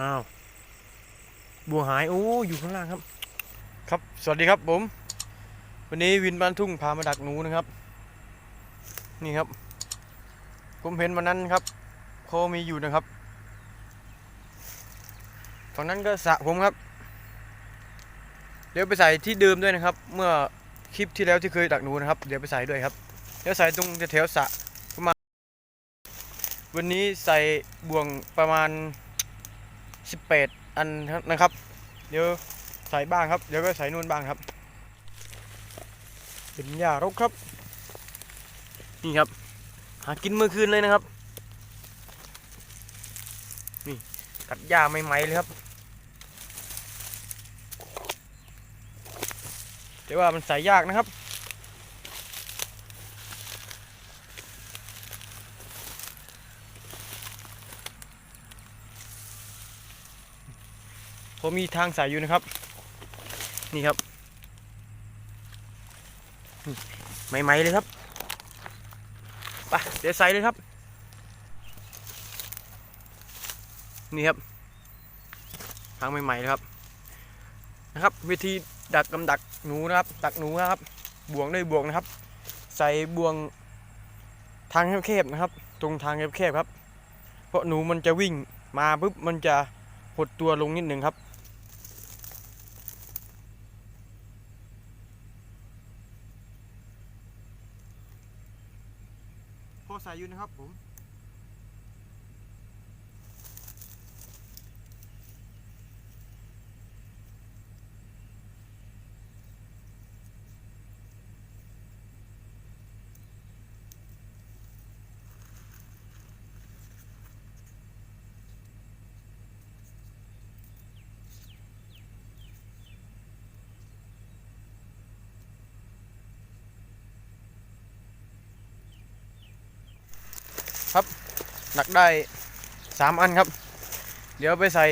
อ้าวบัวหายโอ้อยู่ข้างล่างครับ ครับสวัสดีครับผม วันนี้วินบ้านทุ่งพามาดักหนูนะครับ นี่ครับ ผมเห็นวันนั้นครับเขามีอยู่นะครับฝั่งนั้นก็สระผมครับ เดี๋ยวไปใส่ที่เดิมด้วยนะครับ เมื่อคลิปที่แล้วที่เคยดักหนูนะครับ เดี๋ยวไปใส่ด้วยครับเดี๋ยวใส่ตรงแถวสระประมาณวันนี้ใส่บ่วงประมาณ 18 อันนะครับ เดี๋ยวใส่บ้างครับ เดี๋ยวก็ใส่นู่นบ้างครับ เป็นหญ้ารกครับ นี่ครับ หากินเมื่อคืนเลยนะครับ นี่ตัดหญ้าใหม่ๆเลยครับ แต่ว่ามันใส่ยากนะครับ ผมมีทางใส่อยู่นะครับ นี่ครับใหม่ๆเลยครับไปเดี๋ยวใส่เลยครับ นี่ครับ ทางใหม่ๆเลยครับ นะครับ วิธีดักกำดักหนูนะครับ ดักหนูนะครับ บ่วงด้วยบ่วงนะครับ ใส่บ่วงทางแคบๆนะครับ ตรงทางแคบๆครับ เพราะหนูมันจะวิ่งมาปุ๊บมันจะหดตัวลงนิดหนึ่งครับ พอสายยูนะครับผม หนักได้สามอันครับ เดี๋ยวไปใส่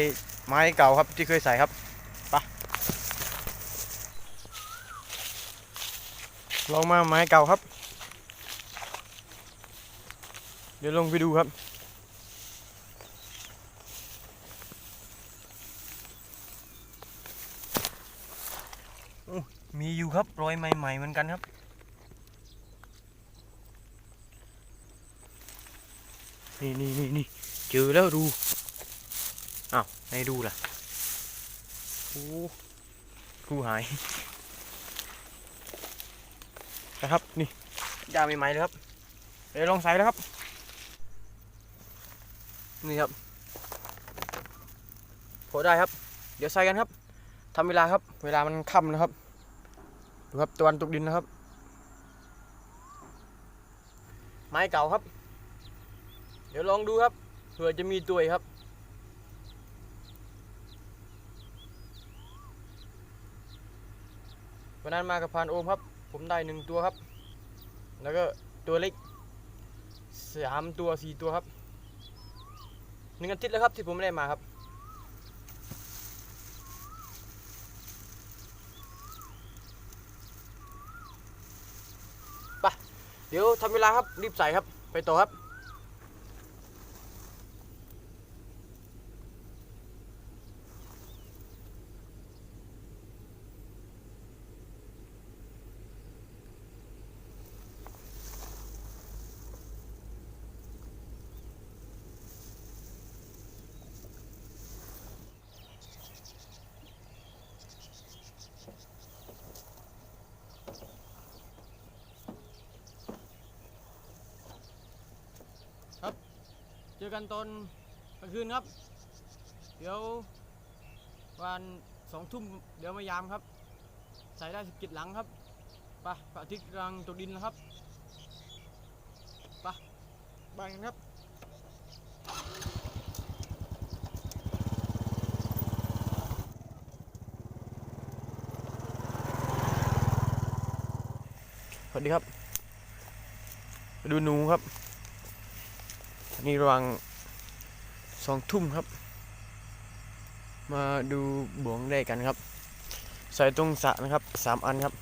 ไม้เก่าครับที่เคยใส่ครับไปะลองมาไม้เก่าครับ เดี๋ยวลงไปดูครับมีอยู่ครับรอยใหม่ๆเหมือนกันครับ นี่นี่นี่นี่เจอแล้วดูอ้าวไหนดูล่ะโอ้ครูหายนะครับนี่ยาใหม่ๆเลยครับเดี๋ยวลองใส่แล้วครับ นี่ครับพอได้ครับ เดี๋ยวใส่กันครับทำเวลาครับ เวลามันค่ำนะครับดูครับตะวันตกดินนะครับ ไม้เก่าครับ ดี๋ยวลองดูครับเผื่อจะมีตัวครับ วันนั้นมากับพานโอมครับ ผมได้หนึ่งตัวครับ แล้วก็ตัวเล็กสามตัวสี่ตัวครับหนึ่งอาทิตย์แล้วครับที่ผมไม่ได้มาครับไปเดี๋ยวทำเวลาครับรีบใส่ครับ ไปต่อครับ เจอกันตอนกลางคืนครับ เดี๋ยววันสองทุ่มเดี๋ยวมายามครับ ใส่ได้สกิดหลังครับไปพระอาทิตย์กำลังตกดินแล้วครับไปบ้านกันครับสวัสดีครับมาดูหนูครับ ตอนนี้ระวังสองทุ่มครับ มาดูบ่วงได้กันครับ ใส่ตรงสะนะครับสามอันครับ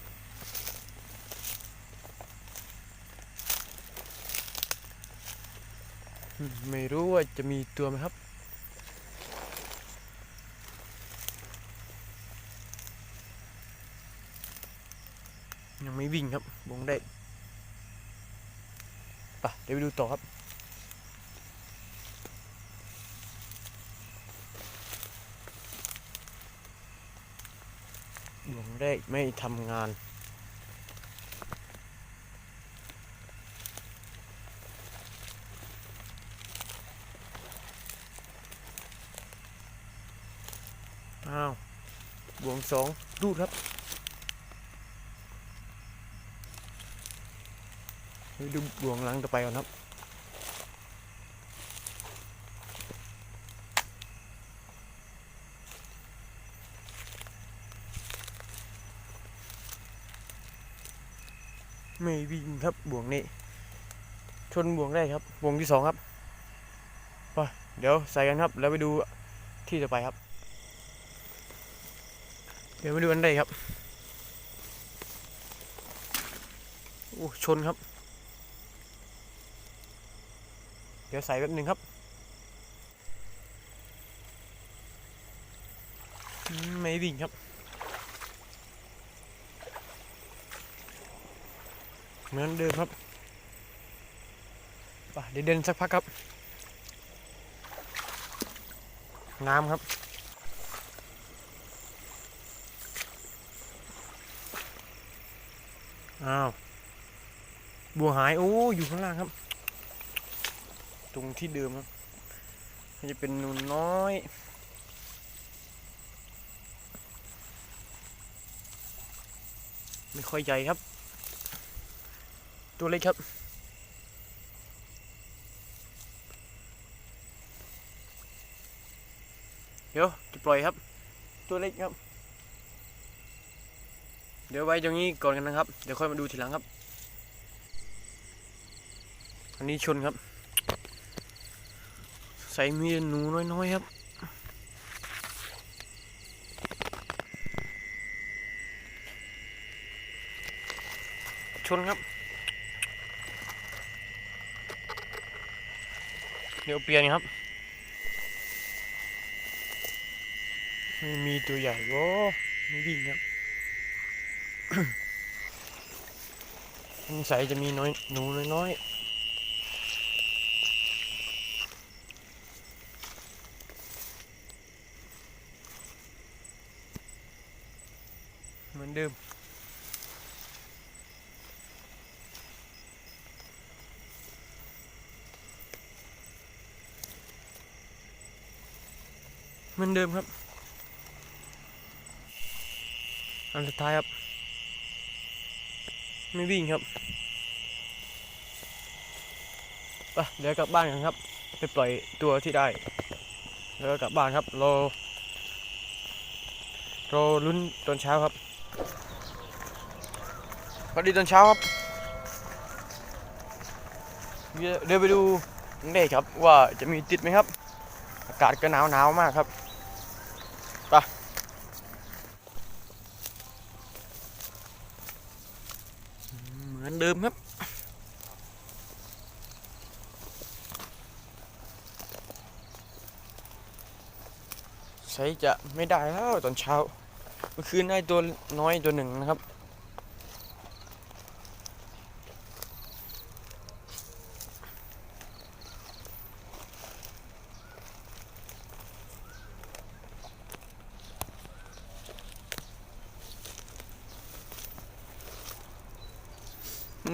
ไม่รู้ว่าจะมีตัวไหมครับยังไม่วิ่งครับวงได้ปเดี๋ยวไปดูต่อครับ วงแรกไม่ทำงาน อ้าว บวงสองรูครับดูบวงหลังต่อไปก่อนครับ ไม่วิ่งครับบ่วงนี้ ชนบ่วงได้ครับบ่วงที่สองครับไปเดี๋ยวใส่กันครับ แล้วไปดูที่ต่อไปครับ เดี๋ยวมาดูกันได้ครับโอ้ชนครับ เดี๋ยวใส่แป๊บหนึ่งครับ ไม่วิ่งครับ เหมือนเดิมครับไปเดี๋ยวเดินสักพักครับน้ำครับอ้าวบัวหายโอ้อยู่ข้างล่างครับ ตรงที่เดิมครับมันจะเป็นนูนน้อย ไม่ค่อยใหญ่ครับ ตัวเล็กครับ เดี๋ยวจะปล่อยครับ ตัวเล็กครับ เดี๋ยวไว้ตรงนี้ก่อนกันนะครับ เดี๋ยวค่อยมาดูทีหลังครับ อันนี้ชนครับ ใส่มีหนูน้อยๆครับชนครับ เดี๋ยวเปลี่ยนครับ ไม่มีตัวใหญ่โว้ไม่วิ่งครับสงสัยจะมีน้อยหนูน้อยๆเหมือนเดิม เหมือนเดิมครับ อันสุดท้ายครับ ไม่วิ่งครับไปเดี๋ยวกลับบ้านกันครับ ไปปล่อยตัวที่ได้ แล้วก็กลับบ้านครับรอรอลุ้นตอนเช้าครับสวัสดีตอนเช้าครับ เดี๋ยวไปดูเด็กครับว่าจะมีติดไหมครับ อากาศก็หนาวหนาวมากครับไป เหมือนเดิมครับ ใช้จะไม่ได้แล้วตอนเช้า เมื่อคืนได้ตัวน้อยตัวหนึ่งนะครับ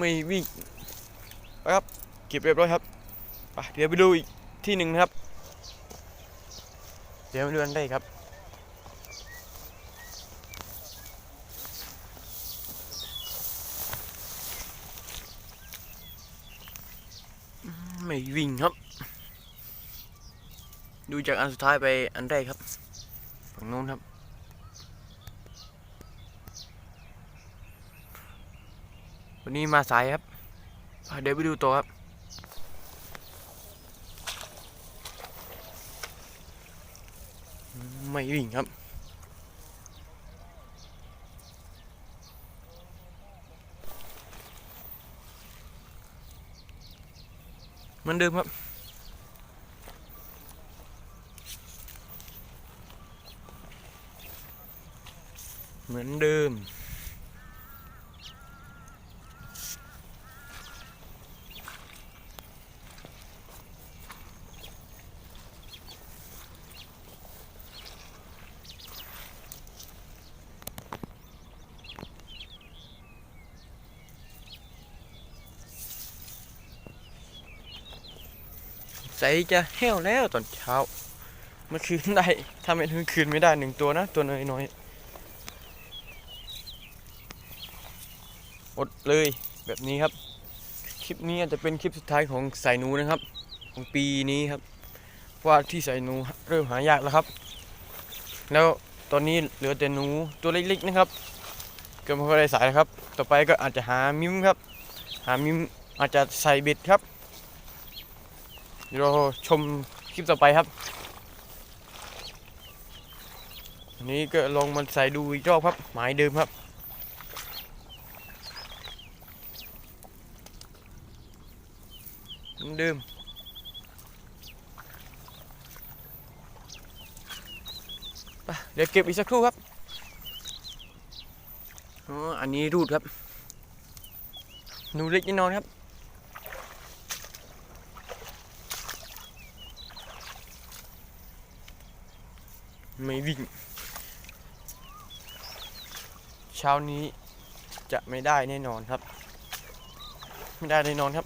ไม่วิ่งไปครับเก็บเรียบร้อยครับไปเดี๋ยวไปดูอีกที่หนึ่งนะครับ เดี๋ยวมาดูกันได้ครับไม่วิ่งครับ ดูจากอันสุดท้ายไปอันแรกครับ ฝั่งโน้นครับ วันนี้มาสายครับ เดี๋ยวไปดูตัวครับ ไม่วิ่งครับ เหมือนเดิมครับเหมือนเดิม สัยจะแห้วแล้วตอนเช้า เมื่อคืนได้ถ้าไม่ถึงคืนไม่ได้หนึ่งตัวนะ ตัวน้อยๆอดเลยแบบนี้ครับ คลิปนี้อาจจะเป็นคลิปสุดท้ายของสายหนูนะครับ ของปีนี้ครับว่าที่สายหนูเริ่มหายากแล้วครับ แล้วตอนนี้เหลือแต่หนูตัวเล็กๆนะครับเก็ไม่ค่อยได้สายนะครับ ต่อไปก็อาจจะหามิมครับ หามิมอาจจะใส่เบ็ดครับ เดี๋ยวเราชมคลิปต่อไปครับนนี้ก็ลองมันใส่ดูอีกรอบครับ หมายเดิมครับเดิมไปเดี๋ยวเก็บอีกสักครู่ครับอ๋ออันนี้รูดครับหนูเล็กแน่นอนครับ ไม่วิ่ง เช้านี้จะไม่ได้แน่นอนครับ ไม่ได้แน่นอนครับ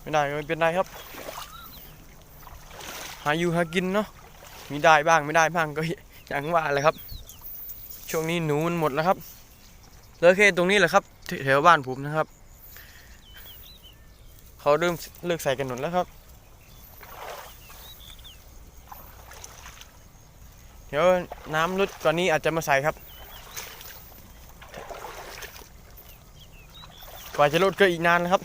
ไม่ได้ก็ไม่เป็นไรครับ หาอยู่หากินเนาะมีได้บ้างไม่ได้บ้างก็อย่างว่าเลยครับ ช่วงนี้หนูมันหมดแล้วครับเหลือแค่ตรงนี้แหละครับแถวบ้านผมนะครับ เขาเริ่มเลิกใส่กันหมดแล้วครับ เดี๋ยวน้ำลดกว่านี้อาจจะมาใส่ครับ กว่าจะลดก็อีกนานนะครับ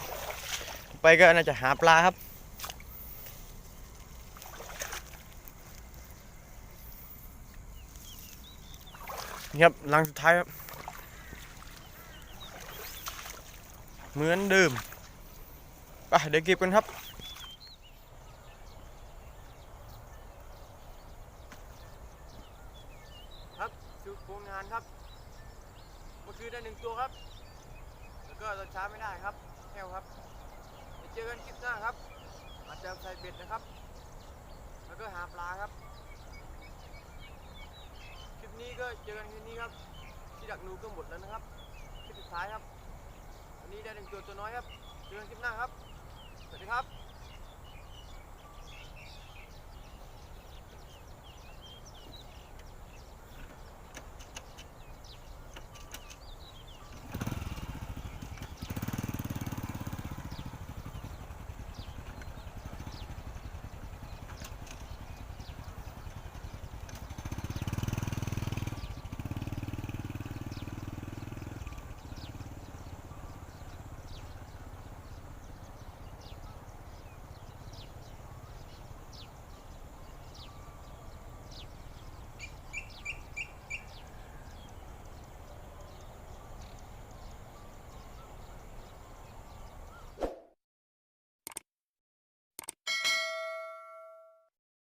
ไปก็น่าจะหาปลาครับนี่ครับลังสุดท้ายครับ เหมือนเดิม เดี๋ยวเก็บกันครับครับดูโครงงานครับเมื่อคืนได้หนึ่งตัวครับ แล้วก็ตอนเช้าไม่ได้ครับแห้วครับเดี๋ยวเจอกันคลิปหน้าครับ อาจจะใส่เบ็ดนะครับ แล้วก็หาปลาครับ คลิปนี้ก็เจอกันคลิปนี้ครับ ที่ดักนูก็หมดแล้วนะครับคลิปสุดท้ายครับวันนี้ได้หนึ่งตัวตัวน้อยครับเจอกันคลิปหน้าครับ สวัสดีครับ